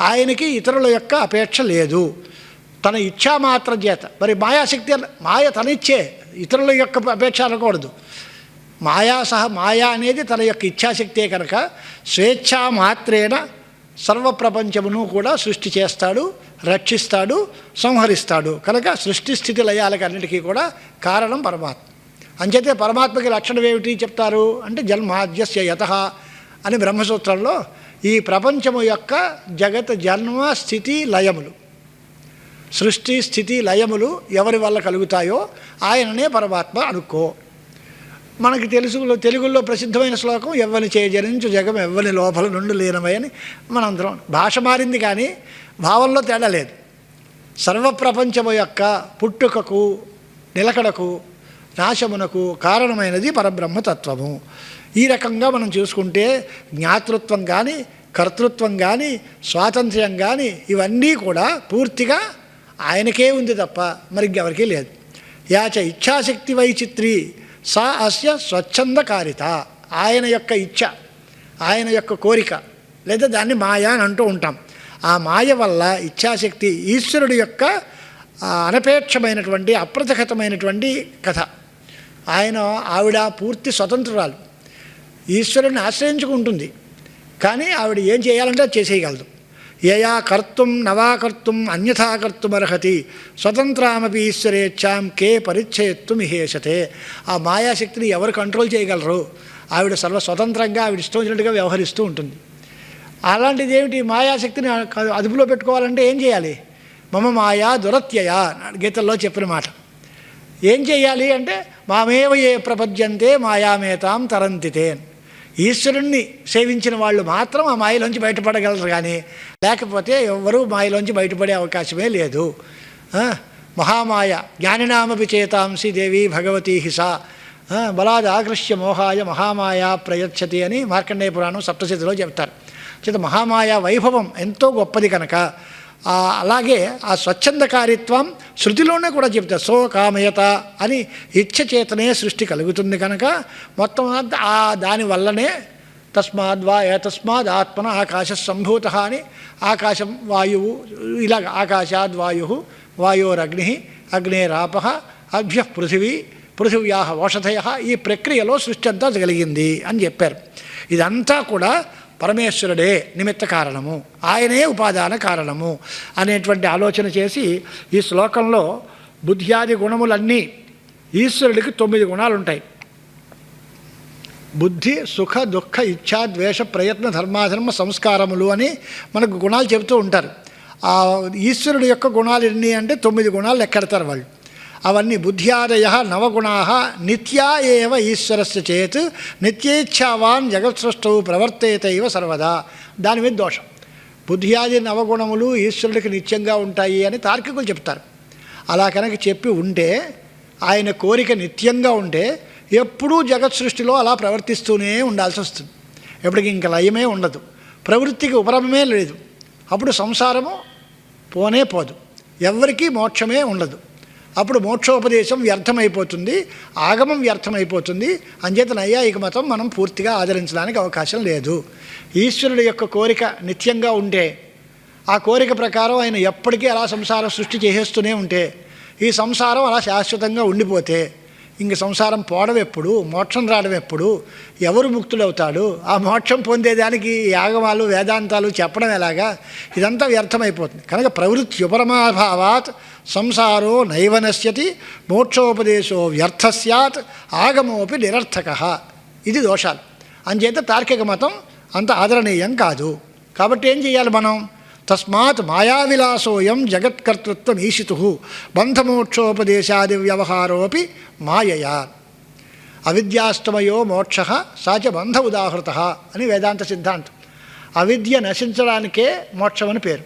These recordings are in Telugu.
ఆయనకి ఇతరుల యొక్క అపేక్ష లేదు. తన ఇచ్ఛా మాత్రం చేత. మరి మాయాశక్తి మాయ తన ఇచ్చే ఇతరుల యొక్క అపేక్ష అనకూడదు. మాయా సహ మాయా అనేది తన యొక్క ఇచ్ఛాశక్తే కనుక స్వేచ్ఛా మాత్రేన సర్వప్రపంచమును కూడా సృష్టి చేస్తాడు రక్షిస్తాడు సంహరిస్తాడు. కనుక సృష్టి స్థితి లయాలకు అన్నిటికీ కూడా కారణం పరమాత్మ. అంచేతే పరమాత్మకి లక్షణం ఏమిటి చెప్తారు? అంటే జన్మాద్యస్య యత అని బ్రహ్మసూత్రంలో ఈ ప్రపంచము యొక్క జగత్ జన్మ స్థితి లయములు. సృష్టి స్థితి లయములు ఎవరి వల్ల కలుగుతాయో ఆయననే పరమాత్మ అనుకో. మనకి తెలుసు తెలుగులో ప్రసిద్ధమైన శ్లోకం ఎవ్వని చేయజరించు జగం ఎవ్వని లోపల నుండి లీనమని మనందరం భాష మారింది కానీ భావంలో తేడా లేదు. సర్వప్రపంచము యొక్క పుట్టుకకు నిలకడకు నాశమునకు కారణమైనది పరబ్రహ్మతత్వము. ఈ రకంగా మనం చూసుకుంటే జ్ఞాతృత్వం కానీ కర్తృత్వం కానీ స్వాతంత్ర్యం కానీ ఇవన్నీ కూడా పూర్తిగా ఆయనకే ఉంది తప్ప మరి ఎవరికీ లేదు. యాచ ఇచ్ఛాశక్తి వైచిత్రి సా అస్య స్వచ్ఛందకారిత. ఆయన యొక్క ఇచ్ఛ ఆయన యొక్క కోరిక లేదా దాన్ని మాయ అని అంటూ ఉంటాం. ఆ మాయ వల్ల ఇచ్ఛాశక్తి ఈశ్వరుడి యొక్క అనపేక్షమైనటువంటి అప్రతిహతమైనటువంటి కథ. ఆయన ఆవిడ పూర్తి స్వతంత్రురాలు. ఈశ్వరుని ఆశ్రయించుకుంటుంది. కానీ ఆవిడ ఏం చేయాలంటే అది చేసేయగలదు. యయా కర్తుం నవాకర్తుం అన్యథా కర్తుమర్హతి స్వతంత్రామపి ఈశ్వరేచ్ఛాం కే పరిచ్ఛేత్తు మిహేషతే ఆ మాయాశక్తిని ఎవరు కంట్రోల్ చేయగలరు? ఆవిడ సర్వ స్వతంత్రంగా ఆవిడ ఇష్టం వచ్చినట్టుగా వ్యవహరిస్తూ ఉంటుంది. అలాంటిది ఏమిటి? మాయాశక్తిని అదుపులో పెట్టుకోవాలంటే ఏం చేయాలి? మమ మాయా దురత్యయ గీతల్లో చెప్పిన మాట. ఏం చేయాలి అంటే మామేవ ఏ ప్రపద్యంతే మాయామేతాం తరంతితే ఈశ్వరుణ్ణి సేవించిన వాళ్ళు మాత్రం ఆ మాయలోంచి బయటపడగలరు కానీ లేకపోతే ఎవ్వరూ మాయలోంచి బయటపడే అవకాశమే లేదు. మహామాయ జ్ఞానినామపి చేతాంసి దేవి భగవతీ హిసా. బలాద్ ఆకృష్య మోహాయ మహామాయ ప్రయచ్చతి అని మార్కండేయ పురాణం సప్తశతిలో చెప్తారు. చేత మహామాయ వైభవం ఎంతో గొప్పది కనుక అలాగే ఆ స్వచ్ఛందకారిత్వం శృతిలోనే కూడా చెప్తారు. సో కామయత అని ఇచ్చచేతనే సృష్టి కలుగుతుంది కనుక మొత్తం ఆ దాని వల్లనే తస్మాద్వా ఏతస్మాద్ ఆత్మన ఆకాశ సంభూత అని ఆకాశం వాయువు ఇలాగ ఆకాశాద్ వాయు వాయోరగ్ని అగ్నేరాప అభ్య పృథివీ పృథివ్యా ఓషధయ ఈ ప్రక్రియలో సృష్టి అంతా జరిగింది అని చెప్పారు. ఇదంతా కూడా పరమేశ్వరుడే నిమిత్త కారణము. ఆయనే ఉపాదాన కారణము అనేటువంటి ఆలోచన చేసి ఈ శ్లోకంలో బుద్ధ్యాది గుణములన్నీ ఈశ్వరుడికి తొమ్మిది గుణాలు ఉంటాయి బుద్ధి సుఖ దుఃఖ ఇచ్ఛా ద్వేష ప్రయత్న ధర్మాధర్మ సంస్కారములు అని మనకు గుణాలు చెబుతూ ఉంటారు. ఈశ్వరుడు యొక్క గుణాలు ఎన్ని అంటే తొమ్మిది గుణాలు లెక్కెడతారు వాళ్ళు. అవన్నీ బుద్ధ్యాదయ నవగుణా నిత్యా ఏవ ఈశ్వరస్య చేత్ నిత్యేచ్ఛావాన్ జగత్సృష్టవు ప్రవర్తేత ఇవ సర్వదా. దాని మీద దోషం. బుద్ధ్యాది నవగుణములు ఈశ్వరుడికి నిత్యంగా ఉంటాయి అని తార్కికులు చెప్తారు. అలా కనుక చెప్పి ఉంటే ఆయన కోరిక నిత్యంగా ఉంటే ఎప్పుడూ జగత్ సృష్టిలో అలా ప్రవర్తిస్తూనే ఉండాల్సి వస్తుంది. ఎప్పటికి ఇంక లయమే ఉండదు. ప్రవృత్తికి ఉపరమే లేదు. అప్పుడు సంసారము పోనే పోదు. ఎవరికీ మోక్షమే ఉండదు. అప్పుడు మోక్షోపదేశం వ్యర్థమైపోతుంది ఆగమం వ్యర్థమైపోతుంది. అంచేత నైయాయిక మతం మనం పూర్తిగా ఆదరించడానికి అవకాశం లేదు. ఈశ్వరుడు యొక్క కోరిక నిత్యంగా ఉంటే ఆ కోరిక ప్రకారం ఆయన ఎప్పటికీ అలా సంసారం సృష్టి చేసేస్తూనే ఉంటే ఈ సంసారం అలా శాశ్వతంగా ఉండిపోతే ఇంక సంసారం పోవడం ఎప్పుడు మోక్షం రావడం ఎప్పుడు ఎవరు ముక్తులవుతాడు ఆ మోక్షం పొందేదానికి యాగమాలు వేదాంతాలు చెప్పడం ఎలాగా? ఇదంతా వ్యర్థమైపోతుంది. కనుక ప్రవృత్తి ఉపరమాభావాత్ సంసారో నైవ నశ్యతి మోక్షోపదేశో వ్యర్థ సత్ ఆగమోపి నిరర్థక. ఇది దోషాలు. అంచేత తార్కిక మతం అంత ఆదరణీయం కాదు. కాబట్టి ఏం చేయాలి మనం? తస్మాత్ మాయావిలాసోయం జగత్కర్తృత్వం ఈశితు బంధమోక్షోపదేశాది వ్యవహారోపి మాయయా. అవిద్యాష్టమయో మోక్ష సాచ బంధ ఉదాహృత అని వేదాంత సిద్ధాంతం. అవిద్య నశించడానికే మోక్షమని పేరు.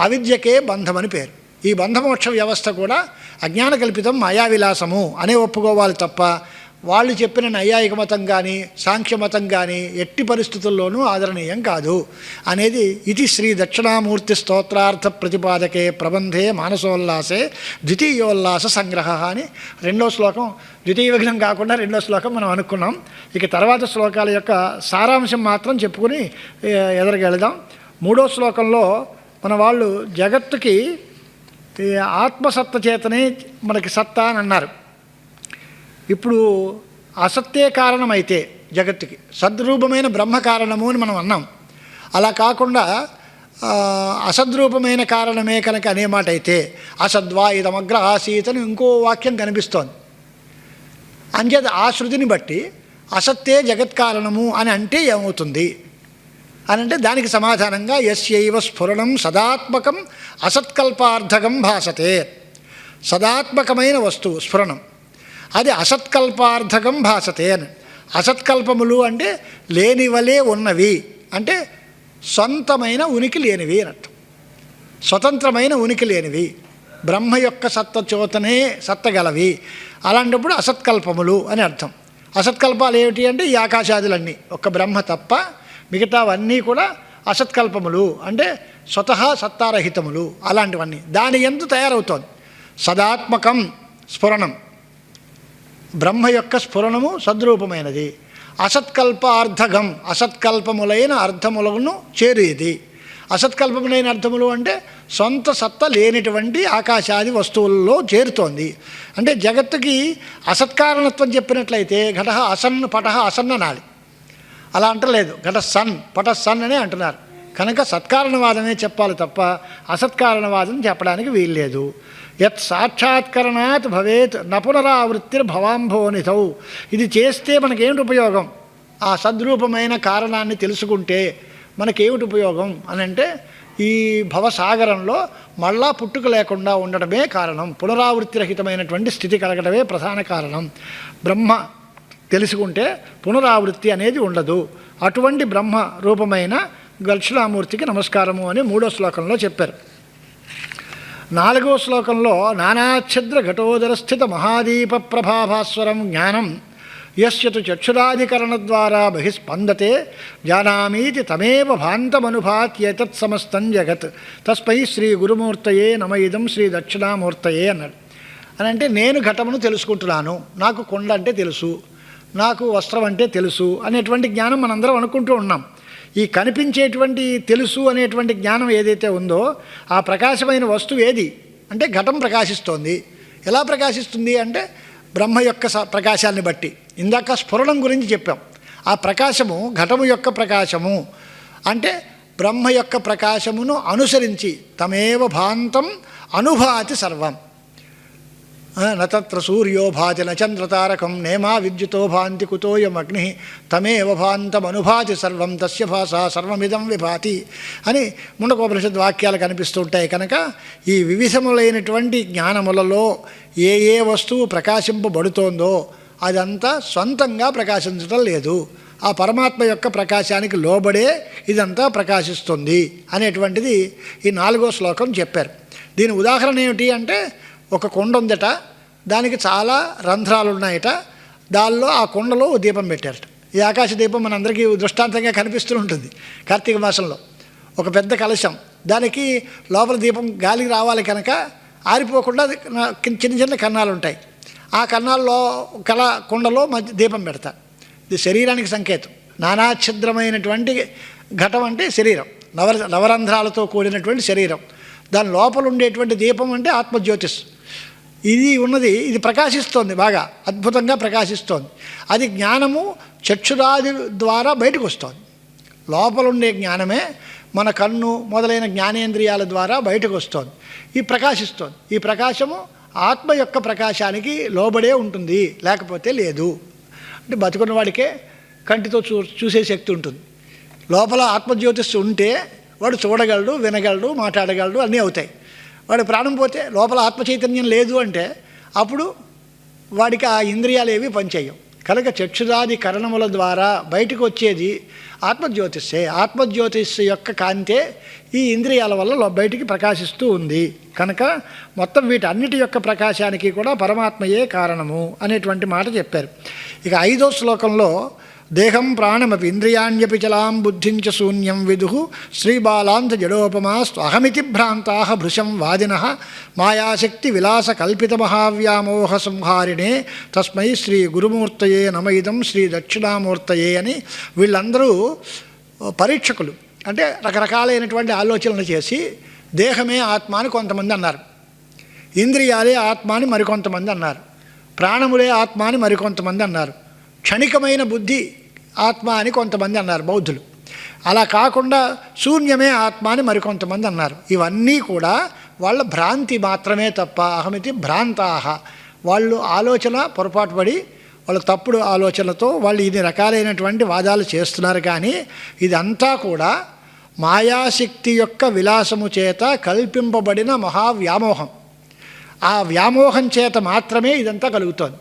అవిద్యకే బంధమని పేరు. ఈ బంధమోక్ష వ్యవస్థ కూడా అజ్ఞాన కల్పితం మాయావిలాసము అనే ఒప్పుకోవాలి తప్ప వాళ్ళు చెప్పిన నైయాయిక మతం కానీ సాంఖ్యమతం కానీ ఎట్టి పరిస్థితుల్లోనూ ఆదరణీయం కాదు. అనేది ఇది శ్రీ దక్షిణామూర్తి స్తోత్రార్థ ప్రతిపాదకే ప్రబంధే మానసోల్లాసే ద్వితీయోల్లాస సంగ్రహ అని రెండో శ్లోకం ద్వితీయ విఘ్నం కాకుండా రెండో శ్లోకం మనం అనుకున్నాం. ఇక తర్వాత శ్లోకాల యొక్క సారాంశం మాత్రం చెప్పుకుని ఎదరగెళదాం మూడో శ్లోకంలో మన వాళ్ళు జగత్తుకి ఆత్మసత్త చేతనే మనకి సత్తా అని అన్నారు. ఇప్పుడు అసత్తే కారణమైతే జగత్తుకి సద్రూపమైన బ్రహ్మ కారణము అని మనం అన్నాం. అలా కాకుండా అసద్రూపమైన కారణమే కనుక అనే మాట అయితే అసద్వా ఇదమగ్ర ఆసీత్ అని ఇంకో వాక్యం కనిపిస్తోంది. అంచేత ఆ శృతిని బట్టి అసత్తే జగత్ కారణము అని అంటే ఏమవుతుంది? అని అంటే దానికి సమాధానంగా యస్యైవ స్ఫురణం సదాత్మకం అసత్కల్పార్థకం భాసతే. సదాత్మకమైన వస్తువు స్ఫురణం. అది అసత్కల్పార్థకం భాషతే అని. అసత్కల్పములు అంటే లేనివలే ఉన్నవి. అంటే సొంతమైన ఉనికి లేనివి అని అర్థం. స్వతంత్రమైన ఉనికి లేనివి. బ్రహ్మ యొక్క సత్తచోతనే సత్తగలవి అలాంటప్పుడు అసత్కల్పములు అని అర్థం. అసత్కల్పాలు ఏమిటి అంటే ఈ ఆకాశాదులన్నీ. ఒక్క బ్రహ్మ తప్ప మిగతావన్నీ కూడా అసత్కల్పములు. అంటే స్వతహా సత్తారహితములు అలాంటివన్నీ. దాని ఎందు తయారవుతోంది. సదాత్మకం స్ఫురణం. బ్రహ్మ యొక్క స్ఫురణము సద్రూపమైనది. అసత్కల్ప అర్థగం అసత్కల్పములైన అర్థములను చేరేది. అసత్కల్పములైన అర్థములు అంటే సొంత సత్త లేనిటువంటి ఆకాశాది వస్తువుల్లో చేరుతోంది. అంటే జగత్తుకి అసత్కారణత్వం చెప్పినట్లయితే ఘట అసన్ పట అసన్న నాలి అలా అంటలేదు. ఘట సన్ పట సన్ అనే అంటున్నారు. కనుక సత్కారణవాదమే చెప్పాలి తప్ప అసత్కారణవాదం చెప్పడానికి వీల్లేదు. యత్ సాక్షాత్కరణాత్ భవేత్ నపునరావృత్తిర్ భవాంభోనితౌ ఇది చేస్తే మనకేమిటి ఉపయోగం? ఆ సద్రూపమైన కారణాన్ని తెలుసుకుంటే మనకేమిటి ఉపయోగం? అని అంటే ఈ భవసాగరంలో మళ్ళా పుట్టుక లేకుండా ఉండడమే కారణం. పునరావృత్తి రహితమైనటువంటి స్థితి కలగడమే ప్రధాన కారణం. బ్రహ్మ తెలుసుకుంటే పునరావృత్తి అనేది ఉండదు. అటువంటి బ్రహ్మ రూపమైన దక్షిణామూర్తికి నమస్కారము అని మూడో శ్లోకంలో చెప్పారు. నాలుగో శ్లోకంలో నానాఛిద్ర ఘటోదర స్థిత మహాదీప ప్రభాభాస్వరం జ్ఞానం యస్యతు చక్షురాధికరణ ద్వారా బహిస్పందతే జానామీతి తమేవ భాంతమనుభాత్యేతత్ సమస్తం జగత్ తస్పై శ్రీ గురుమూర్తయే నమ ఇదం శ్రీ దక్షిణామూర్తయే అన్నాడు. అని అంటే నేను ఘటమును తెలుసుకుంటున్నాను నాకు కొండ అంటే తెలుసు నాకు వస్త్రం అంటే తెలుసు అనేటువంటి జ్ఞానం మనందరం అనుకుంటూ ఉన్నాం. ఈ కనిపించేటువంటి తెలుసు అనేటువంటి జ్ఞానం ఏదైతే ఉందో ఆ ప్రకాశమైన వస్తువు ఏది? అంటే ఘటం ప్రకాశిస్తోంది. ఎలా ప్రకాశిస్తుంది అంటే బ్రహ్మ యొక్క స- ప్రకాశాన్ని బట్టి. ఇందాక స్ఫురణం గురించి చెప్పాం. ఆ ప్రకాశము ఘటము యొక్క ప్రకాశము. అంటే బ్రహ్మ యొక్క ప్రకాశమును అనుసరించి తమేవ భాంతం అనుభాతి సర్వం. నత్ర సూర్యో భాతి నచంద్రతారకం నేమా విద్యుతో భాంతి కుతోయమగ్ని తమేవ భాంతమనుభాతి సర్వం తస్య భాష సర్వమిదం విభాతి అని ముండకోపనిషద్ వాక్యాలు కనిపిస్తుంటాయి కనుక ఈ వివిధములైనటువంటి జ్ఞానములలో ఏ ఏ వస్తువు ప్రకాశింపబడుతోందో అదంతా సొంతంగా ప్రకాశించడం లేదు. ఆ పరమాత్మ యొక్క ప్రకాశానికి లోబడే ఇదంతా ప్రకాశిస్తుంది అనేటువంటిది ఈ నాలుగో శ్లోకం చెప్పారు. దీని ఉదాహరణ ఏమిటి అంటే ఒక కొండ ఉందట దానికి చాలా రంధ్రాలు ఉన్నాయట దానిలో ఆ కొండలో దీపం పెట్టారట. ఈ ఆకాశ దీపం మనందరికీ దృష్టాంతంగా కనిపిస్తూ ఉంటుంది కార్తీక మాసంలో. ఒక పెద్ద కలశం. దానికి లోపల దీపం గాలికి రావాలి కనుక ఆరిపోకుండా అది చిన్న చిన్న కన్నాలు ఉంటాయి. ఆ కన్నాల్లో కళ కుండలో మధ్య దీపం పెడతా ఇది శరీరానికి సంకేతం. నానాఛిద్రమైనటువంటి ఘటం అంటే శరీరం. నవర నవరంధ్రాలతో కూడినటువంటి శరీరం. దాని లోపల ఉండేటువంటి దీపం అంటే ఆత్మజ్యోతిష్ ఇది ఉన్నది ఇది ప్రకాశిస్తోంది బాగా అద్భుతంగా ప్రకాశిస్తోంది. అది జ్ఞానము చక్షురాది ద్వారా బయటకు వస్తోంది లోపల ఉండే జ్ఞానమే మన కన్ను మొదలైన జ్ఞానేంద్రియాల ద్వారా బయటకు వస్తోంది ఈ ప్రకాశిస్తోంది. ఈ ప్రకాశము ఆత్మ యొక్క ప్రకాశానికి లోబడే ఉంటుంది లేకపోతే లేదు. అంటే బతుకున్న వాడికే కంటితో చూ చూసే శక్తి ఉంటుంది. లోపల ఆత్మజ్యోతిష్ ఉంటే వాడు చూడగలడు వినగలడు మాట్లాడగలడు అన్నీ అవుతాయి. వాడు ప్రాణం పోతే లోపల ఆత్మచైతన్యం లేదు అంటే అప్పుడు వాడికి ఆ ఇంద్రియాలు ఏవి పనిచేయవు. కనుక చక్షురాది కరణముల ద్వారా బయటకు వచ్చేది ఆత్మజ్యోతిష్సే ఆత్మజ్యోతిష్ యొక్క కాంతే ఈ ఇంద్రియాల వల్ల బయటికి ప్రకాశిస్తూ ఉంది. కనుక మొత్తం వీటన్నిటి యొక్క ప్రకాశానికి కూడా పరమాత్మయే కారణము అనేటువంటి మాట చెప్పారు. ఇక ఐదో శ్లోకంలో దేహం ప్రాణమపి ఇంద్రియాణ్యపి చలాం బుద్ధించ శూన్యం విదు. శ్రీబాలాంత జడోపమా అహమితి భ్రాంతా భృశం వాదిన. మాయాశక్తి విలాస కల్పిత మహావ్యామోహ సంహారిణే. తస్మై శ్రీ గురుమూర్తయే నమయిదం శ్రీ దక్షిణామూర్తయే అని వీళ్ళందరూ పరీక్షకులు. అంటే రకరకాలైనటువంటి ఆలోచనలు చేసి దేహమే ఆత్మ అని కొంతమంది అన్నారు. ఇంద్రియాలే ఆత్మ అని మరికొంతమంది అన్నారు. ప్రాణములే ఆత్మ అని మరికొంతమంది అన్నారు. క్షణికమైన బుద్ధి ఆత్మ అని కొంతమంది అన్నారు బౌద్ధులు. అలా కాకుండా శూన్యమే ఆత్మ అని మరికొంతమంది అన్నారు. ఇవన్నీ కూడా వాళ్ళ భ్రాంతి మాత్రమే తప్ప అహమితి భ్రాంతాహ. వాళ్ళు ఆలోచన పొరపాటు పడి వాళ్ళ తప్పుడు ఆలోచనలతో వాళ్ళు ఇన్ని రకాలైనటువంటి వాదాలు చేస్తున్నారు కానీ ఇదంతా కూడా మాయాశక్తి యొక్క విలాసము చేత కల్పింపబడిన మహావ్యామోహం. ఆ వ్యామోహం చేత మాత్రమే ఇదంతా కలుగుతోంది.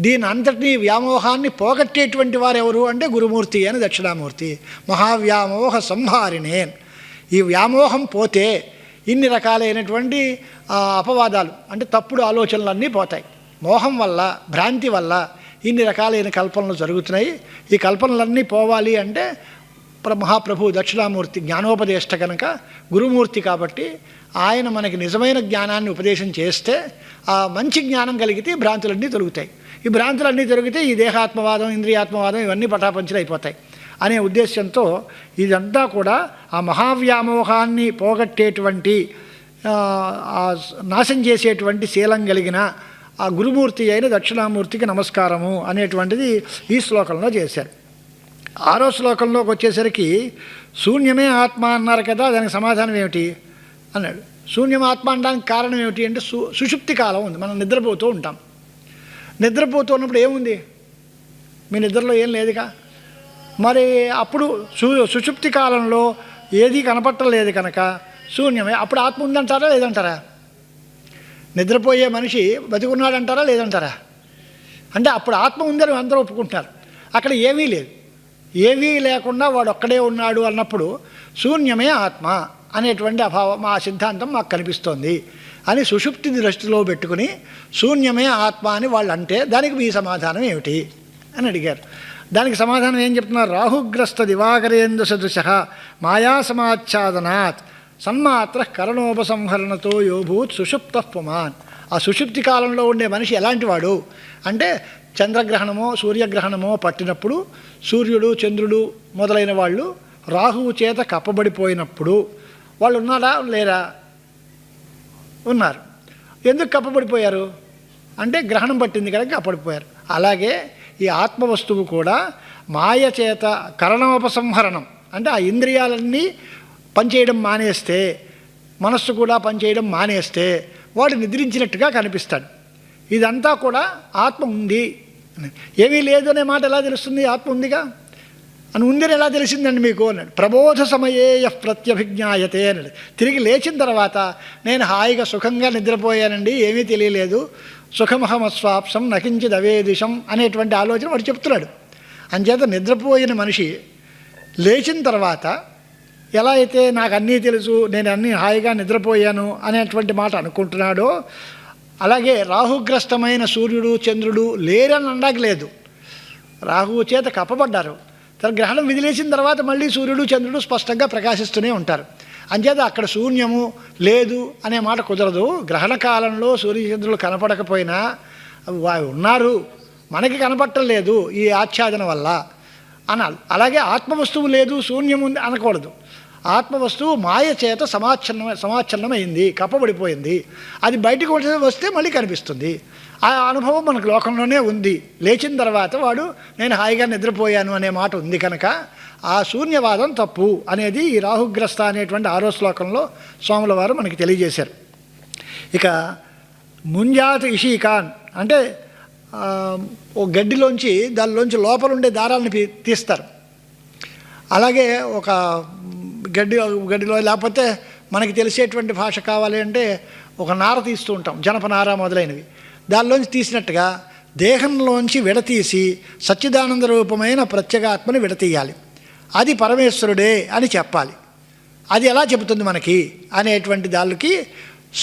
దీని అంతటినీ వ్యామోహాన్ని పోగొట్టేటువంటి వారెవరు అంటే గురుమూర్తి అని దక్షిణామూర్తి. మహావ్యామోహ సంహారిణేన్. ఈ వ్యామోహం పోతే ఇన్ని రకాలైనటువంటి అపవాదాలు అంటే తప్పుడు ఆలోచనలన్నీ పోతాయి. మోహం వల్ల భ్రాంతి వల్ల ఇన్ని రకాలైన కల్పనలు జరుగుతున్నాయి. ఈ కల్పనలన్నీ పోవాలి అంటే ప్ర మహాప్రభు దక్షిణామూర్తి జ్ఞానోపదేష్ట కనుక గురుమూర్తి కాబట్టి ఆయన మనకి నిజమైన జ్ఞానాన్ని ఉపదేశం చేస్తే ఆ మంచి జ్ఞానం కలిగితే భ్రాంతులన్నీ తొలుగుతాయి. ఈ భ్రాంతులన్నీ జరిగితే ఈ దేహాత్మవాదం ఇంద్రియాత్మవాదం ఇవన్నీ పటాపంచలు అయిపోతాయి అనే ఉద్దేశంతో ఇదంతా కూడా ఆ మహావ్యామోహాన్ని పోగొట్టేటువంటి నాశం చేసేటువంటి శీలం కలిగిన ఆ గురుమూర్తి అయిన దక్షిణామూర్తికి నమస్కారము అనేటువంటిది ఈ శ్లోకంలో చేశారు. ఆరో శ్లోకంలోకి వచ్చేసరికి శూన్యమే ఆత్మ అన్నారు కదా దానికి సమాధానం ఏమిటి? అన్నాడు. శూన్యం ఆత్మ అనడానికి కారణం ఏమిటి అంటే సు సుషుప్తి కాలం ఉంది. మనం నిద్రపోతూ ఉంటాం. నిద్రపోతున్నప్పుడు ఏముంది? మీ నిద్రలో ఏం లేదుగా? మరి అప్పుడు సు సుషుప్తి కాలంలో ఏది కనపట్టలేదు కనుక శూన్యమే. అప్పుడు ఆత్మ ఉందంటారా లేదంటారా? నిద్రపోయే మనిషి బతికున్నాడంటారా లేదంటారా? అంటే అప్పుడు ఆత్మ ఉందని అందరూ ఒప్పుకుంటారు అక్కడ ఏమీ లేదు. ఏమీ లేకుండా వాడు ఒక్కడే ఉన్నాడు అన్నప్పుడు శూన్యమే ఆత్మ అనేటువంటి అభావం ఆ సిద్ధాంతం మాకు కనిపిస్తోంది. అని సుషుప్తి దృష్టిలో పెట్టుకుని శూన్యమే ఆత్మ అని వాళ్ళు అంటే దానికి మీ సమాధానం ఏమిటి? అని అడిగారు. దానికి సమాధానం ఏం చెప్తున్నారు? రాహుగ్రస్త దివాకరేందు సదృశ మాయా సమాచ్ఛాదనాత్ సన్మాత్ర కరణోపసంహరణతో యోభూత్ సుషుప్త పుమాన్. ఆ సుషుప్తి కాలంలో ఉండే మనిషి ఎలాంటి వాడు? అంటే చంద్రగ్రహణమో సూర్యగ్రహణమో పట్టినప్పుడు సూర్యుడు చంద్రుడు మొదలైన వాళ్ళు రాహువు చేత కప్పబడిపోయినప్పుడు. వాళ్ళు ఉన్నారా లేరా? ఉన్నారు. ఎందుకు కప్పబడిపోయారు? అంటే గ్రహణం పట్టింది కనుక కప్పబడిపోయారు. అలాగే ఈ ఆత్మవస్తువు కూడా మాయ చేత కరణోపసంహరణం అంటే ఆ ఇంద్రియాలన్నీ పనిచేయడం మానేస్తే మనస్సు కూడా పనిచేయడం మానేస్తే వాడు నిద్రించినట్టుగా కనిపిస్తాడు. ఇదంతా కూడా ఆత్మ ఉంది. ఏమీ లేదు అనే మాట ఎలా తెలుస్తుంది? ఆత్మ ఉందిగా? అని ఉందని ఎలా తెలిసిందండి మీకు అన్నాడు. ప్రబోధ సమయే ప్రత్యభిజ్ఞాయతే అన్నాడు. తిరిగి లేచిన తర్వాత నేను హాయిగా సుఖంగా నిద్రపోయానండి ఏమీ తెలియలేదు. సుఖమహమస్వాప్సం నకించిద్ అవేదిశం అనేటువంటి ఆలోచన వాడు చెప్తున్నాడు. అంచేత నిద్రపోయిన మనిషి లేచిన తర్వాత ఎలా అయితే నాకు అన్నీ తెలుసు నేను అన్నీ హాయిగా నిద్రపోయాను అనేటువంటి మాట అనుకుంటున్నాడో అలాగే రాహుగ్రస్తమైన సూర్యుడు చంద్రుడు లేరని అనడానికి లేదు. రాహువు చేత కప్పబడ్డారు. తన గ్రహణం విదిలేసిన తర్వాత మళ్ళీ సూర్యుడు చంద్రుడు స్పష్టంగా ప్రకాశిస్తూనే ఉంటారు. అంచేత అక్కడ శూన్యము లేదు అనే మాట కుదరదు. గ్రహణ కాలంలో సూర్యచంద్రులు కనపడకపోయినా వారు ఉన్నారు. మనకి కనపడటం లేదు ఈ ఆచ్ఛాదన వల్ల. అనాలి. అలాగే ఆత్మవస్తువు లేదు శూన్యం ఉంది అనకూడదు. ఆత్మవస్తువు మాయ చేత సమాచ్ఛన్న సమాచ్ఛన్నమైంది కప్పబడిపోయింది. అది బయటకు వస్తే మళ్ళీ కనిపిస్తుంది. ఆ అనుభవం మనకు లోకంలోనే ఉంది. లేచిన తర్వాత వాడు నేను హాయిగా నిద్రపోయాను అనే మాట ఉంది కనుక ఆ శూన్యవాదం తప్పు అనేది ఈ రాహుగ్రస్త అనేటువంటి ఆరో శ్లోకంలో స్వాముల వారు మనకి తెలియజేశారు. ఇక ముంజాత్ ఇషీకాన్ అంటే ఓ గడ్డిలోంచి దానిలోంచి లోపల ఉండే దారాలను తీస్తారు. అలాగే ఒక గడ్డి గడ్డిలో లేకపోతే మనకి తెలిసేటువంటి భాష కావాలి అంటే ఒక నార తీస్తూ ఉంటాం జనపనార మొదలైనవి. దానిలోంచి తీసినట్టుగా దేహంలోంచి విడతీసి సచ్చిదానంద రూపమైన ప్రత్యేగాత్మని విడతీయాలి. అది పరమేశ్వరుడే అని చెప్పాలి. అది ఎలా చెబుతుంది మనకి? అనేటువంటి దానికి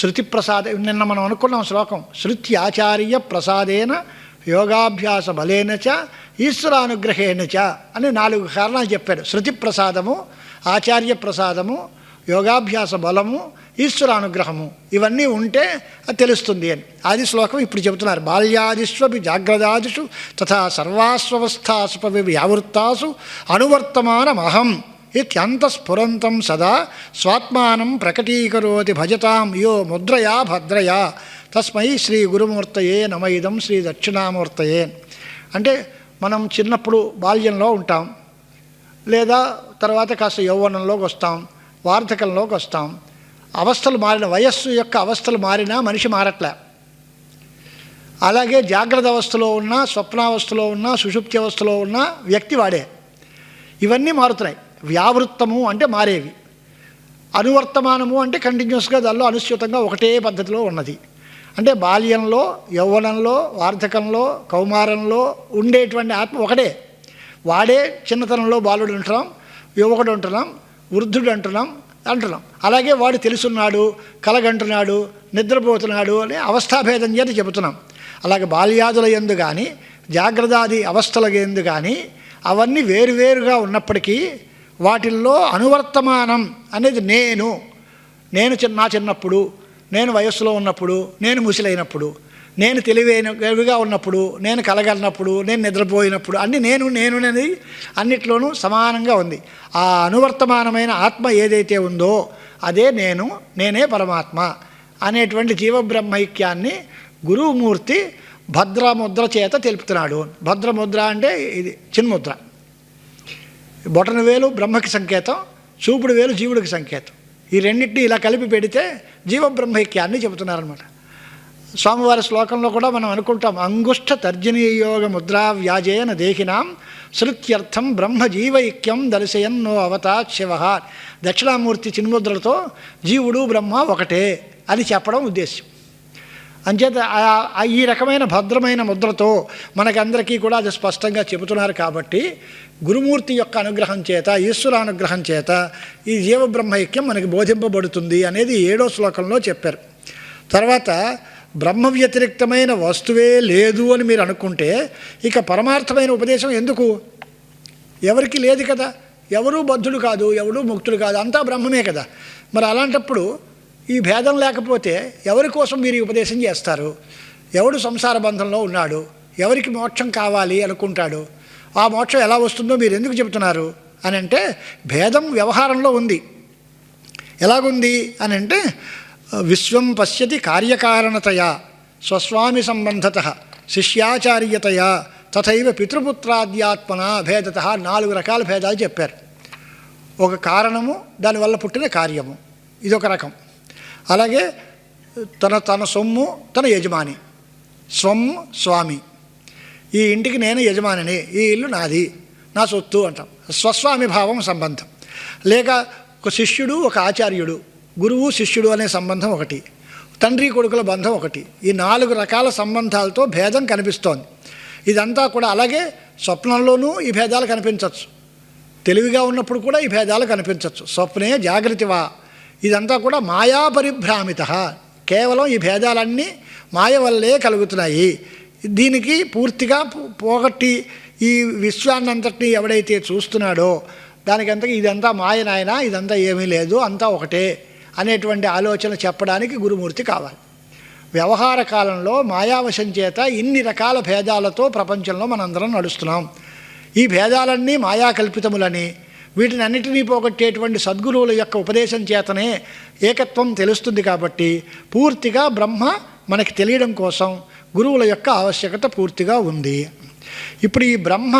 శృతి ప్రసాద నిన్న మనం అనుకున్నాం శ్లోకం శృతి ఆచార్య ప్రసాదేన యోగాభ్యాస బలేన చ ఈశ్వరానుగ్రహేణ చ అని నాలుగు కారణాలు చెప్పాడు శృతి ప్రసాదము ఆచార్య ప్రసాదము యోగాభ్యాస బలము ఈశ్వరానుగ్రహము. ఇవన్నీ ఉంటే అది తెలుస్తుంది అని. ఆది శ్లోకం ఇప్పుడు చెబుతున్నారు. బాల్యాదిష్వపి జాగ్రదాదిషు తథా సర్వాస్వస్థాసుపవి వ్యావృత్తాసు అనువర్తమానమహం. ఇత్యంత స్ఫురంతం సదా స్వాత్మానం ప్రకటీకరోతి భజతాం యో ముద్రయా భద్రయా. తస్మై శ్రీ గురుమూర్తయే నమయిదం శ్రీ దక్షిణామూర్తయే. అంటే మనం చిన్నప్పుడు బాల్యంలో ఉంటాం. లేదా తర్వాత కాస్త యౌవనంలోకి వస్తాం. వార్ధకంలోకి వస్తాం. అవస్థలు మారిన వయస్సు యొక్క అవస్థలు మారినా మనిషి మారట్లే. అలాగే జాగ్రత్త అవస్థలో ఉన్న స్వప్నావస్థలో ఉన్న సుషుప్తి అవస్థలో ఉన్న వ్యక్తి వాడే. ఇవన్నీ మారుతున్నాయి. వ్యావృత్తము అంటే మారేవి. అనువర్తమానము అంటే కంటిన్యూస్గా దానిలో అనుస్యూతంగా ఒకటే పద్ధతిలో ఉన్నది. అంటే బాల్యంలో యౌవనంలో వార్ధకంలో కౌమారంలో ఉండేటువంటి ఆత్మ ఒకటే. వాడే చిన్నతనంలో బాలుడు ఉంటున్నాం యువకుడు ఉంటున్నాం వృద్ధుడు అంటున్నాం అంటున్నాం. అలాగే వాడు తెలుసున్నాడు కలగంటున్నాడు నిద్రపోతున్నాడు అనే అవస్థాభేదం చేత చెబుతున్నాం. అలాగే బాల్యాదుల ఎందు కానీ జాగ్రత్తాది అవస్థల ఎందు కానీ అవన్నీ వేరువేరుగా ఉన్నప్పటికీ వాటిల్లో అనువర్తమానం అనేది నేను. నేను చిన్న చిన్నప్పుడు నేను వయస్సులో ఉన్నప్పుడు నేను ముసిలైనప్పుడు నేను తెలివైనవిగా ఉన్నప్పుడు నేను కలగలినప్పుడు నేను నిద్రపోయినప్పుడు అన్ని నేను నేను అనేది అన్నిట్లోనూ సమానంగా ఉంది. ఆ అనువర్తమానమైన ఆత్మ ఏదైతే ఉందో అదే నేను నేనే పరమాత్మ అనేటువంటి జీవబ్రహ్మైక్యాన్ని గురువుమూర్తి భద్రముద్ర చేత తెలుపుతున్నాడు. భద్రముద్ర అంటే ఇది చిన్ముద్ర. బొటన వేలు బ్రహ్మకి సంకేతం చూపుడు వేలు జీవుడికి సంకేతం. ఈ రెండింటినీ ఇలా కలిపి పెడితే జీవబ్రహ్మైక్యాన్ని చెబుతున్నారనమాట స్వామివారి శ్లోకంలో కూడా మనం అనుకుంటాం అంగుష్ట తర్జనీయోగ ముద్రా వ్యాజేన దేహినాం శృత్యర్థం బ్రహ్మ దర్శయన్ దర్శయన్నో అవతా శివ. దక్షిణామూర్తి చిన్ముద్రలతో జీవుడు బ్రహ్మ ఒకటే అని చెప్పడం ఉద్దేశ్యం. అంచేత ఈ రకమైన భద్రమైన ముద్రతో మనకందరికీ కూడా అది స్పష్టంగా చెబుతున్నారు కాబట్టి గురుమూర్తి యొక్క అనుగ్రహం చేత ఈశ్వర అనుగ్రహం చేత ఈ జీవబ్రహ్మైక్యం మనకి బోధింపబడుతుంది అనేది ఏడో శ్లోకంలో చెప్పారు. తర్వాత బ్రహ్మ వ్యతిరిక్తమైన వస్తువే లేదు అని మీరు అనుకుంటే ఇక పరమార్థమైన ఉపదేశం ఎందుకు? ఎవరికి లేదు కదా. ఎవరూ బద్ధుడు కాదు ఎవడూ ముక్తుడు కాదు అంతా బ్రహ్మమే కదా. మరి అలాంటప్పుడు ఈ భేదం లేకపోతే ఎవరి కోసం మీరు ఉపదేశం చేస్తారు? ఎవడు సంసార బంధంలో ఉన్నాడు? ఎవరికి మోక్షం కావాలి అనుకుంటాడు? ఆ మోక్షం ఎలా వస్తుందో మీరు ఎందుకు చెబుతున్నారు? అని అంటే భేదం వ్యవహారంలో ఉంది. ఎలాగుంది? అని అంటే విశ్వం పశ్యతి కార్యకారణతయా స్వస్వామి సంబంధత శిష్యాచార్యతయా తథైవ పితృపుత్రాద్యాత్మన భేదత నాలుగు రకాల భేదాలు చెప్పారు. ఒక కారణము దానివల్ల పుట్టిన కార్యము. ఇదొక రకం. అలాగే తన తన సొమ్ము తన యజమాని. స్వం స్వామి. ఈ ఇంటికి నేను యజమానిని ఈ ఇల్లు నాది నా సొత్తు అంటాం. స్వస్వామి భావం సంబంధం. లేక ఒక శిష్యుడు ఒక ఆచార్యుడు గురువు శిష్యుడు అనే సంబంధం ఒకటి. తండ్రి కొడుకుల బంధం ఒకటి. ఈ నాలుగు రకాల సంబంధాలతో భేదం కనిపిస్తోంది. ఇదంతా కూడా అలాగే స్వప్నంలోనూ ఈ భేదాలు కనిపించవచ్చు తెలివిగా ఉన్నప్పుడు కూడా ఈ భేదాలు కనిపించవచ్చు స్వప్నే జాగృతివా ఇదంతా కూడా మాయా పరిభ్రామిత. కేవలం ఈ భేదాలన్నీ మాయ వల్లే కలుగుతున్నాయి. దీనికి పూర్తిగా పోగొట్టి ఈ విశ్వాన్నంతటినీ ఎవడైతే చూస్తున్నాడో దానికంతకి ఇదంతా మాయ నాయన ఇదంతా ఏమీ లేదు అంతా ఒకటే. అనేటువంటి ఆలోచన చెప్పడానికి గురుమూర్తి కావాలి. వ్యవహార కాలంలో మాయావశం చేత ఇన్ని రకాల భేదాలతో ప్రపంచంలో మనందరం నడుస్తున్నాం. ఈ భేదాలన్నీ మాయాకల్పితములని వీటిని అన్నిటినీ పోగొట్టేటువంటి సద్గురువుల యొక్క ఉపదేశం చేతనే ఏకత్వం తెలుస్తుంది కాబట్టి పూర్తిగా బ్రహ్మ మనకి తెలియడం కోసం గురువుల యొక్క ఆవశ్యకత పూర్తిగా ఉంది. ఇప్పుడు ఈ బ్రహ్మ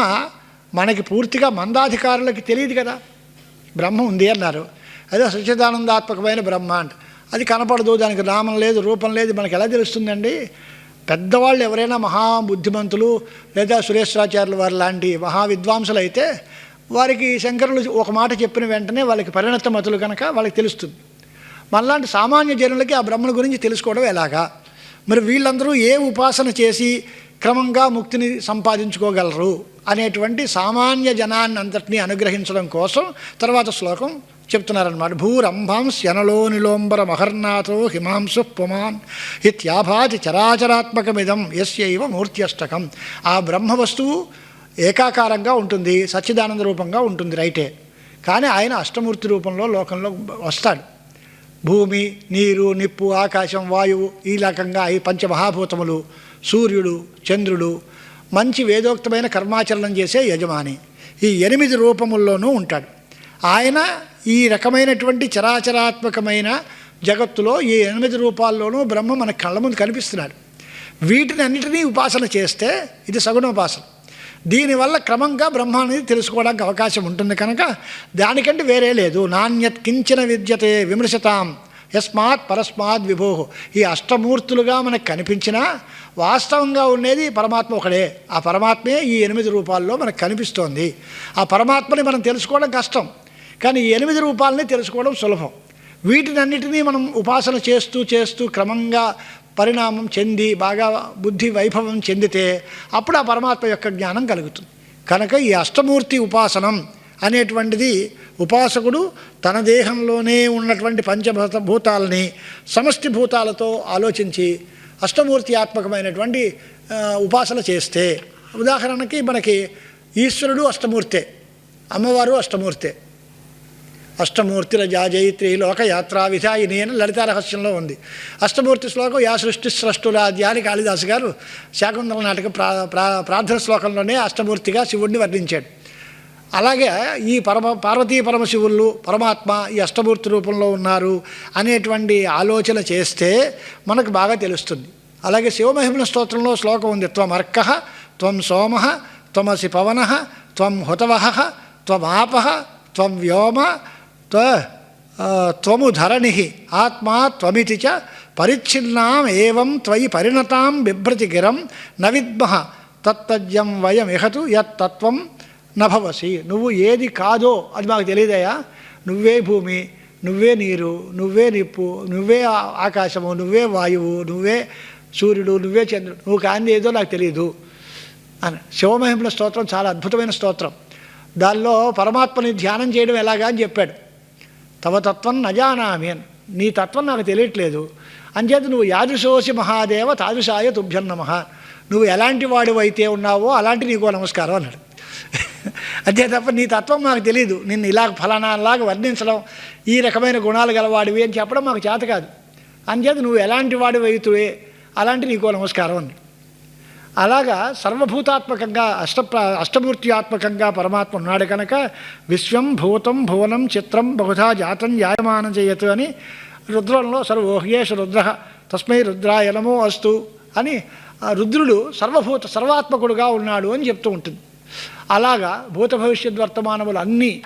మనకి పూర్తిగా మందాధికారులకి తెలియదు కదా. బ్రహ్మ ఉంది అన్నారు. అదే సచిదానందాత్మకమైన బ్రహ్మ అంట అది కనపడదు దానికి నామం లేదు రూపం లేదు మనకి ఎలా తెలుస్తుందండి? పెద్దవాళ్ళు ఎవరైనా మహా బుద్ధిమంతులు లేదా సురేశ్వరాచార్యుల వారు లాంటి మహా అయితే వారికి శంకరులు ఒక మాట చెప్పిన వెంటనే వాళ్ళకి పరిణత మతులు కనుక వాళ్ళకి తెలుస్తుంది. మనలాంటి సామాన్య జనులకి ఆ బ్రహ్మను గురించి తెలుసుకోవడం ఎలాగా? మరి వీళ్ళందరూ ఏ ఉపాసన చేసి క్రమంగా ముక్తిని సంపాదించుకోగలరు అనేటువంటి సామాన్య జనాన్ని అంతటినీ అనుగ్రహించడం కోసం తర్వాత శ్లోకం చెప్తున్నారనమాట భూరంభాంస్యనలో నిలోంబర మహర్నాథో హిమాంసు పుమాన్ ఇత్యాభాతి చరాచరాత్మకమిదం ఎస్యవ మూర్త్యష్టకం. ఆ బ్రహ్మ వస్తువు ఏకాకారంగా ఉంటుంది సచ్చిదానంద రూపంగా ఉంటుంది రైటే. కానీ ఆయన అష్టమూర్తి రూపంలో లోకంలో వస్తాడు. భూమి నీరు నిప్పు ఆకాశం వాయువు ఈ రకంగా ఈ పంచమహాభూతములు సూర్యుడు చంద్రుడు మంచి వేదోక్తమైన కర్మాచరణం చేసే యజమాని. ఈ ఎనిమిది రూపముల్లోనూ ఉంటాడు. ఆయన ఈ రకమైనటువంటి చరాచరాత్మకమైన జగత్తులో ఈ ఎనిమిది రూపాల్లోనూ బ్రహ్మ మన కళ్ళ ముందు కనిపిస్తున్నాడు. వీటిని అన్నిటినీ ఉపాసన చేస్తే ఇది సగుణోపాసన. దీనివల్ల క్రమంగా బ్రహ్మ అనేది తెలుసుకోవడానికి అవకాశం ఉంటుంది కనుక దానికంటే వేరే లేదు. నాణ్యత్ కించిన విద్యతే విమర్శతాం యస్మాత్ పరస్మాత్ విభో ఈ అష్టమూర్తులుగా మనకు కనిపించినా వాస్తవంగా ఉండేది పరమాత్మ ఒకడే. ఆ పరమాత్మే ఈ ఎనిమిది రూపాల్లో మనకు కనిపిస్తోంది. ఆ పరమాత్మని మనం తెలుసుకోవడం కష్టం. కానీ ఎనిమిది రూపాలని తెలుసుకోవడం సులభం. వీటినన్నిటినీ మనం ఉపాసన చేస్తూ చేస్తూ క్రమంగా పరిణామం చెంది బాగా బుద్ధి వైభవం చెందితే అప్పుడు ఆ పరమాత్మ యొక్క జ్ఞానం కలుగుతుంది. కనుక ఈ అష్టమూర్తి ఉపాసనం అనేటువంటిది ఉపాసకుడు తన దేహంలోనే ఉన్నటువంటి పంచభూత భూతాలని సమష్టి భూతాలతో ఆలోచించి అష్టమూర్తి ఆత్మకమైనటువంటి ఉపాసన చేస్తే ఉదాహరణకి మనకి ఈశ్వరుడు అష్టమూర్తే అమ్మవారు అష్టమూర్తే అష్టమూర్తిల జాజయిత్రి లోకయాత్రా విధాయిని అని లలితా రహస్యంలో ఉంది. అష్టమూర్తి శ్లోకం యా సృష్టి స్రష్టురాధ్య అని కాళిదాసు గారు శాకుంతల నాటక ప్రా ప్రార్థన శ్లోకంలోనే అష్టమూర్తిగా శివుణ్ణి వర్ణించాడు. అలాగే ఈ పరమ పార్వతీ పరమశివుళ్ళు పరమాత్మ ఈ అష్టమూర్తి రూపంలో ఉన్నారు అనేటువంటి ఆలోచన చేస్తే మనకు బాగా తెలుస్తుంది. అలాగే శివమహిమల స్తోత్రంలో శ్లోకం ఉంది. త్వం త్వం సోమ త్వమసి పవన త్వం హుతవ త్వమాప త్వం వ్యోమ త్వ త్వము ధరణి ఆత్మా త్వమితి చ పరిచ్ఛిన్నాం ఏవం త్వయి పరిణతాం బిభ్రతి గిరం న విద్మహ తత్తజ్యం వయం ఇహతు యత్తత్వం నభవసి నువ్వు ఏది కాదో అది మాకు తెలియదయా నువ్వే భూమి నువ్వే నీరు నువ్వే నిప్పు నువ్వే ఆకాశము నువ్వే వాయువు నువ్వే సూర్యుడు నువ్వే చంద్రుడు నువ్వు కాంది ఏదో నాకు తెలియదు అని శివమహిమల స్తోత్రం చాలా అద్భుతమైన స్తోత్రం. దానిలో పరమాత్మని ధ్యానం చేయడం ఎలాగా అని చెప్పాడు. తవ తత్వం నజానామి అని. నీ తత్వం నాకు తెలియట్లేదు. అంచేత నువ్వు యాదృశోసి మహాదేవ తాదృశాయ తుభ్యం నమ. నువ్వు ఎలాంటి వాడివైతే ఉన్నావో అలాంటి నీకో నమస్కారం అన్నాడు. అంతే తప్ప నీ తత్వం నాకు తెలియదు నిన్ను ఇలా ఫలానాలాగా వర్ణించడం ఈ రకమైన గుణాలు గలవాడివి అని చెప్పడం మాకు చేత కాదు. అంచేత నువ్వు ఎలాంటి వాడివైతువే అలాంటి నీకో నమస్కారం అన్నాడు. అలాగా సర్వభూతాత్మకంగా అష్ట అష్టమూర్త్యాత్మకంగా పరమాత్మ ఉన్నాడు కనుక విశ్వం భూతం భువనం చిత్రం బహుధా జాతం జాయమానం చేయతు అని రుద్రంలో సర్వోహ్యేష రుద్ర తస్మై రుద్రాయ నమో అస్తు అని రుద్రుడు సర్వభూత సర్వాత్మకుడుగా ఉన్నాడు అని చెప్తూ ఉంటుంది. అలాగా భూత భవిష్యత్ వర్తమానములు అన్నీ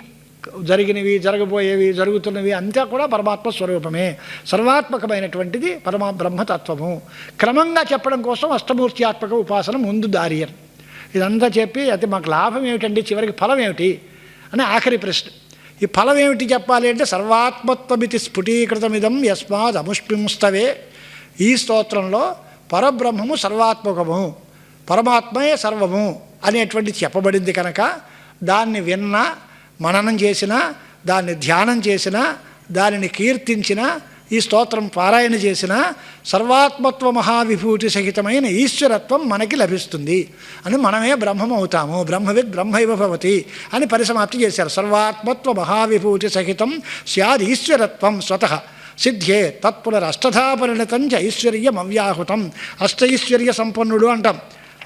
జరిగినవి జరగబోయేవి జరుగుతున్నవి అంతా కూడా పరమాత్మ స్వరూపమే. సర్వాత్మకమైనటువంటిది పరమా బ్రహ్మతత్వము. క్రమంగా చెప్పడం కోసం అష్టమూర్త్యాత్మక ఉపాసన ముందు దారి అని. ఇదంతా చెప్పి అయితే మాకు లాభం ఏమిటండి చివరికి ఫలం ఏమిటి అని ఆఖరి ప్రశ్న. ఈ ఫలం ఏమిటి చెప్పాలి అంటే సర్వాత్మత్వమితి స్ఫుటీకృతమిదం యస్మాద్ అముష్పింస్తవే ఈ స్తోత్రంలో పరబ్రహ్మము సర్వాత్మకము పరమాత్మయే సర్వము అనేటువంటి చెప్పబడింది కనుక దాన్ని విన్నా మననం చేసినా దాన్ని ధ్యానం చేసినా దానిని కీర్తించిన ఈ స్తోత్రం పారాయణ చేసిన సర్వాత్మత్వ మహావిభూతి సహితమైన ఈశ్వరత్వం మనకి లభిస్తుంది. అని మనమే బ్రహ్మం అవుతాము బ్రహ్మవిద్ బ్రహ్మైవ భవతి అని పరిసమాప్తి చేశారు. సర్వాత్మత్వ మహావిభూతి సహితం స్యాద్ ఈశ్వరత్వం స్వతః. సిద్ధ్యే తత్పునరష్టధా పరిణతం చ ఐశ్వర్యం అవ్యాహుతం అష్టైశ్వర్య సంపన్నుడు అంటాం.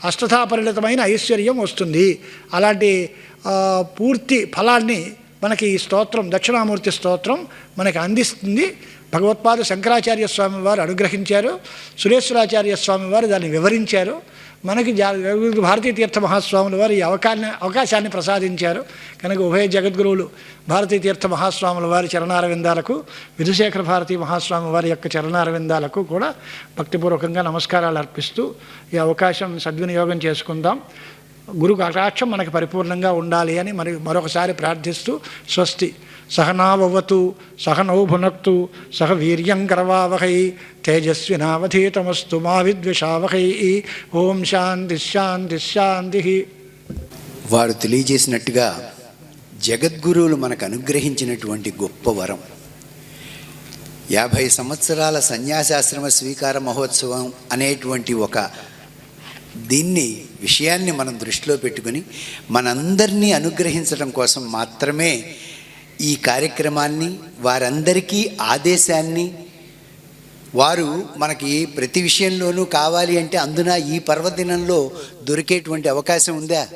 అష్టథాపరిణితమైన ఐశ్వర్యం వస్తుంది. అలాంటి పూర్తి ఫలాన్ని మనకి ఈ స్తోత్రం దక్షిణామూర్తి స్తోత్రం మనకి అందిస్తుంది. భగవత్పాద శంకరాచార్య స్వామి వారు అనుగ్రహించారు. సురేశ్వరాచార్య స్వామి వారు దాన్ని వివరించారు. మనకి భారతీయ తీర్థ మహాస్వాముల వారు ఈ అవకాశాన్ని అవకాశాన్ని ప్రసాదించారు. కనుక ఉభయ జగద్గురువులు భారతీ తీర్థ మహాస్వాముల వారి చరణారవిందాలకు విధుశేఖర భారతీ మహాస్వామి వారి యొక్క చరణారవిందాలకు కూడా భక్తిపూర్వకంగా నమస్కారాలు అర్పిస్తూ ఈ అవకాశం సద్వినియోగం చేసుకుందాం. గురు కటాక్షం మనకి పరిపూర్ణంగా ఉండాలి అని మరి మరొకసారి ప్రార్థిస్తూ స్వస్తి. సహనావతు సహనౌ భునక్తు సహ వీర్యం గర్వావహై తేజస్వినావధీతమస్తు మా విద్విషావహై. ఓం శాంతి శాంతి శాంతి. వారు తెలియజేసినట్టుగా జగద్గురువులు మనకు అనుగ్రహించినటువంటి గొప్ప వరం. యాభై సంవత్సరాల సన్యాసాశ్రమ స్వీకార మహోత్సవం అనేటువంటి ఒక దీన్ని విషయాన్ని మనం దృష్టిలో పెట్టుకుని మనందరినీ అనుగ్రహించడం కోసం మాత్రమే ఈ కార్యక్రమాన్ని వారందరికీ ఆదేశాన్ని వారు మనకి ప్రతి విషయంలోనూ కావాలి అంటే అందున ఈ పర్వదినంలో దొరికేటువంటి అవకాశం ఉందా?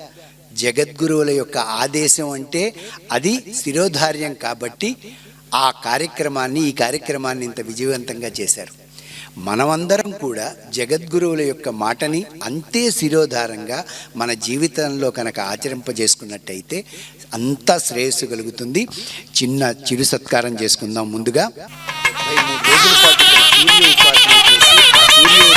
జగద్గురువుల యొక్క ఆదేశం అంటే అది శిరోధార్యం కాబట్టి ఆ కార్యక్రమాన్ని ఈ కార్యక్రమాన్ని ఇంత విజయవంతంగా చేశారు. మనమందరం కూడా జగద్గురువుల యొక్క మాటని అంతే శిరోధారంగా మన జీవితంలో కనుక ఆచరింపజేసుకున్నట్టయితే అంత శ్రేయస్సు కలుగుతుంది. చిన్న చిరు సత్కారం చేసుకుందాం ముందుగా. ముప్పై మూడు రోజుల పాటు